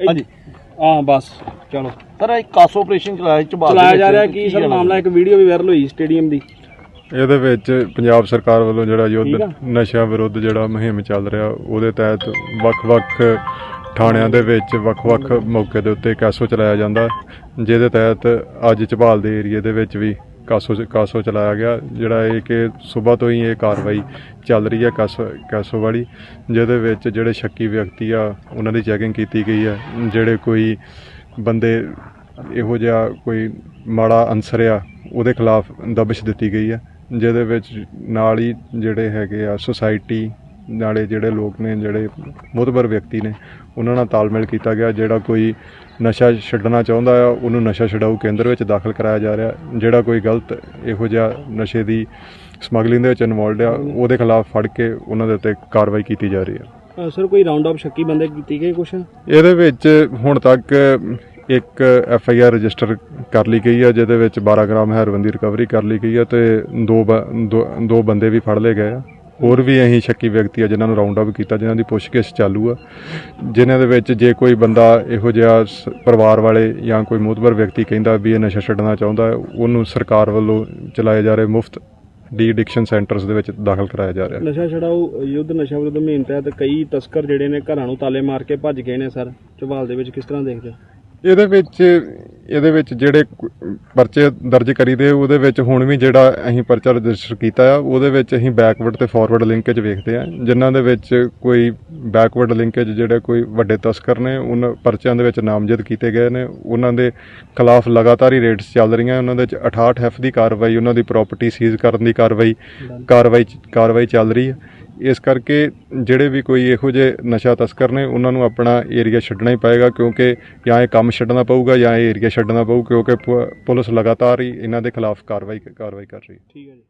ਹਾਂਜੀ ਹਾਂ ਬਸ ਚਲੋ ਸਰ ਇਹ ਕਾਸ ਆਪਰੇਸ਼ਨ ਚਲਾਇਆ ਝਬਾਲ ਦੇ ਚਲਾਇਆ ਜਾ ਰਿਹਾ ਕੀ ਸਰ? ਮਾਮਲਾ ਇੱਕ ਵੀਡੀਓ ਵੀ ਵਾਇਰਲ ਹੋਈ ਸਟੇਡੀਅਮ ਦੀ ਇਹਦੇ ਵਿੱਚ ਪੰਜਾਬ ਸਰਕਾਰ ਵੱਲੋਂ ਜਿਹੜਾ। ਯੁੱਧ ਨਸ਼ਾ ਵਿਰੁੱਧ ਜਿਹੜਾ ਮੁਹਿੰਮ ਚੱਲ ਰਿਹਾ ਉਹਦੇ ਤਹਿਤ ਵੱਖ-ਵੱਖ ਥਾਣਿਆਂ ਦੇ ਵਿੱਚ ਵੱਖ-ਵੱਖ ਮੌਕੇ ਦੇ ਉੱਤੇ ਕਾਸੋ ਚਲਾਇਆ ਜਾਂਦਾ। ਜਿਹਦੇ ਤਹਿਤ ਅੱਜ ਝਬਾਲ ਦੇ ਏਰੀਏ ਦੇ ਵਿੱਚ ਵੀ ਕਾਸੋ ਕਾਸੋ ਚਲਾਇਆ ਗਿਆ, ਜਿਹੜਾ ਇਹ ਕਿ ਸਵੇਰ ਤੋਂ ਹੀ ਇਹ ਕਾਰਵਾਈ ਚੱਲ ਰਹੀ ਹੈ ਕਾਸੋ ਕਾਸੋ ਵਾਲੀ, ਜਿਹਦੇ ਵਿੱਚ ਜਿਹੜੇ ਸ਼ੱਕੀ ਵਿਅਕਤੀ ਆ, ਉਹਨਾਂ ਦੀ ਚੈਕਿੰਗ ਕੀਤੀ ਗਈ ਹੈ। ਜਿਹੜੇ ਕੋਈ ਬੰਦੇ ਇਹੋ ਜਿਹਾ ਕੋਈ ਮਾੜਾ ਅਨਸਰ ਆ, ਉਹਦੇ ਖਿਲਾਫ ਦਬਿਸ਼ ਦਿੱਤੀ ਗਈ ਹੈ। ਜਿਹਦੇ ਵਿੱਚ ਨਾਲ ਹੀ ਜਿਹੜੇ ਹੈਗੇ ਆ ਸੁਸਾਇਟੀ ਨਾਲੇ ਜਿਹੜੇ ਲੋਕ ਨੇ ਜਿਹੜੇ ਮੁਤਬਰ ਵਿਅਕਤੀ ਨੇ ਉਹਨਾਂ ਨਾਲ ਤਾਲਮੇਲ ਕੀਤਾ ਗਿਆ ਜਿਹੜਾ ਕੋਈ ਨਸ਼ਾ ਛੱਡਣਾ ਚਾਹੁੰਦਾ ਆ ਉਹਨੂੰ ਨਸ਼ਾ ਛਡਾਊ ਕੇਂਦਰ ਵਿੱਚ ਦਾਖਲ ਕਰਾਇਆ ਜਾ ਰਿਹਾ। ਜਿਹੜਾ ਕੋਈ ਗਲਤ ਇਹੋ ਜਿਹਾ ਨਸ਼ੇ ਦੀ ਸਮਗਲਿੰਗ ਦੇ ਵਿੱਚ ਇਨਵੋਲਡ ਆ ਉਹਦੇ ਖਿਲਾਫ ਫੜ ਕੇ ਉਹਨਾਂ ਦੇ ਉੱਤੇ ਕਾਰਵਾਈ ਕੀਤੀ ਜਾ ਰਹੀ ਹੈ ਸਰ ਕੋਈ ਰਾਉਂਡ ਅਪ ਸ਼ੱਕੀ ਬੰਦੇ ਕੀਤੀ ਗਏ ਕੁਛ? ਇਹਦੇ ਵਿੱਚ ਹੁਣ ਤੱਕ ਇੱਕ ਐਫ ਆਈ ਆਰ ਰਜਿਸਟਰ ਕਰ ਲਈ ਗਈ ਹੈ ਜਿਹਦੇ ਵਿੱਚ 12 ਗ੍ਰਾਮ ਹੈਰੋਇਨ ਦੀ ਰਿਕਵਰੀ ਕਰ ਲਈ ਗਈ ਹੈ ਤੇ ਦੋ- ਦੋ ਬੰਦੇ ਵੀ ਫੜ ਲਏ ਗਏ ਆ। ਹੋਰ ਵੀ ਅਸੀਂ ਸ਼ੱਕੀ ਵਿਅਕਤੀ ਆ ਜਿਨ੍ਹਾਂ ਨੂੰ ਰਾਉਂਡ ਅਪ ਕੀਤਾ ਜਿਨ੍ਹਾਂ ਦੀ ਪੁੱਛਗਿੱਛ ਚਾਲੂ ਆ। ਜਿਨ੍ਹਾਂ ਦੇ ਵਿੱਚ ਜੇ ਕੋਈ ਬੰਦਾ ਇਹੋ ਜਿਹਾ ਸ- ਪਰਿਵਾਰ ਵਾਲੇ ਜਾਂ ਕੋਈ ਮੋਤਬਰ ਵਿਅਕਤੀ ਕਹਿੰਦਾ ਵੀ ਇਹ ਨਸ਼ਾ ਛੱਡਣਾ ਚਾਹੁੰਦਾ ਹੈ, ਉਹਨੂੰ ਸਰਕਾਰ ਵੱਲੋਂ ਚਲਾਏ ਜਾ ਰਹੇ ਮੁਫਤ ਡੀ ਐਡਿਕਸ਼ਨ ਸੈਂਟਰਸ ਦੇ ਵਿੱਚ ਦਾਖਲ ਕਰਾਇਆ ਜਾ ਰਿਹਾ। ਨਸ਼ਾ ਛਡਾਊ ਯੁੱਧ ਨਸ਼ਾ ਵਿਰੁੱਧ ਮੁਹਿੰਮ ਤਹਿਤ ਕਈ ਤਸਕਰ ਜਿਹੜੇ ਨੇ ਘਰਾਂ ਨੂੰ ਤਾਲੇ ਮਾਰ ਕੇ ਭੱਜ ਗਏ ਨੇ ਸਰ। ਝਬਾਲ ਦੇ ਵਿੱਚ ਕਿਸ ਤਰ੍ਹਾਂ ਦੇਖਦੇ ਹੋ? ਇਹਦੇ ਵਿੱਚ ਇਹਦੇ ਵਿੱਚ ਜਿਹੜੇ ਪਰਚੇ ਦਰਜ ਕਰੀਦੇ, ਉਹਦੇ ਵਿੱਚ ਹੁਣ ਵੀ ਜਿਹੜਾ ਅਸੀਂ ਪਰਚਾ ਰਜਿਸਟਰ ਕੀਤਾ ਆ, ਉਹਦੇ ਵਿੱਚ ਅਸੀਂ ਬੈਕਵਰਡ ਤੇ ਫਾਰਵਰਡ ਲਿੰਕੇਜ ਵੇਖਦੇ ਆ, ਜਿਨ੍ਹਾਂ ਦੇ ਵਿੱਚ ਕੋਈ ਬੈਕਵਰਡ ਲਿੰਕੇਜ ਜਿਹੜੇ ਕੋਈ ਵੱਡੇ ਤਸਕਰ ਨੇ, ਉਹਨਾਂ ਪਰਚਿਆਂ ਦੇ ਵਿੱਚ ਨਾਮਜ਼ਦ ਕੀਤੇ ਗਏ ਨੇ, ਉਹਨਾਂ ਦੇ ਖਿਲਾਫ ਲਗਾਤਾਰ ਹੀ ਰੇਡਸ ਚੱਲ ਰਹੀਆਂ, ਉਹਨਾਂ ਦੇ ਵਿੱਚ 68 ਐਫ ਦੀ ਕਾਰਵਾਈ, ਉਹਨਾਂ ਦੀ ਪ੍ਰਾਪਰਟੀ ਸੀਜ਼ ਕਰਨ ਦੀ ਕਾਰਵਾਈ ਕਾਰਵਾਈ ਕਾਰਵਾਈ ਚੱਲ ਰਹੀ ਹੈ ਇਸ ਕਰਕੇ ਜਿਹੜੇ ਵੀ ਕੋਈ ਇਹੋ ਜਿਹੇ ਨਸ਼ਾ ਤਸਕਰ ਨੇ, ਉਹਨਾਂ ਨੂੰ ਆਪਣਾ ਏਰੀਆ ਛੱਡਣਾ ਹੀ ਪਏਗਾ, ਕਿਉਂਕਿ ਜਾਂ ਇਹ ਕੰਮ ਛੱਡਣਾ ਪਊਗਾ ਜਾਂ ਇਹ ਏਰੀਆ ਛੱਡਣਾ ਪਊ, ਕਿਉਂਕਿ ਪੁ- ਪੁਲਿਸ ਲਗਾਤਾਰ ਹੀ ਇਹਨਾਂ ਦੇ ਖਿਲਾਫ ਕਾਰਵਾਈ ਕਾਰਵਾਈ ਕਰ ਰਹੀ ਹੈ। ਠੀਕ ਹੈ ਜੀ।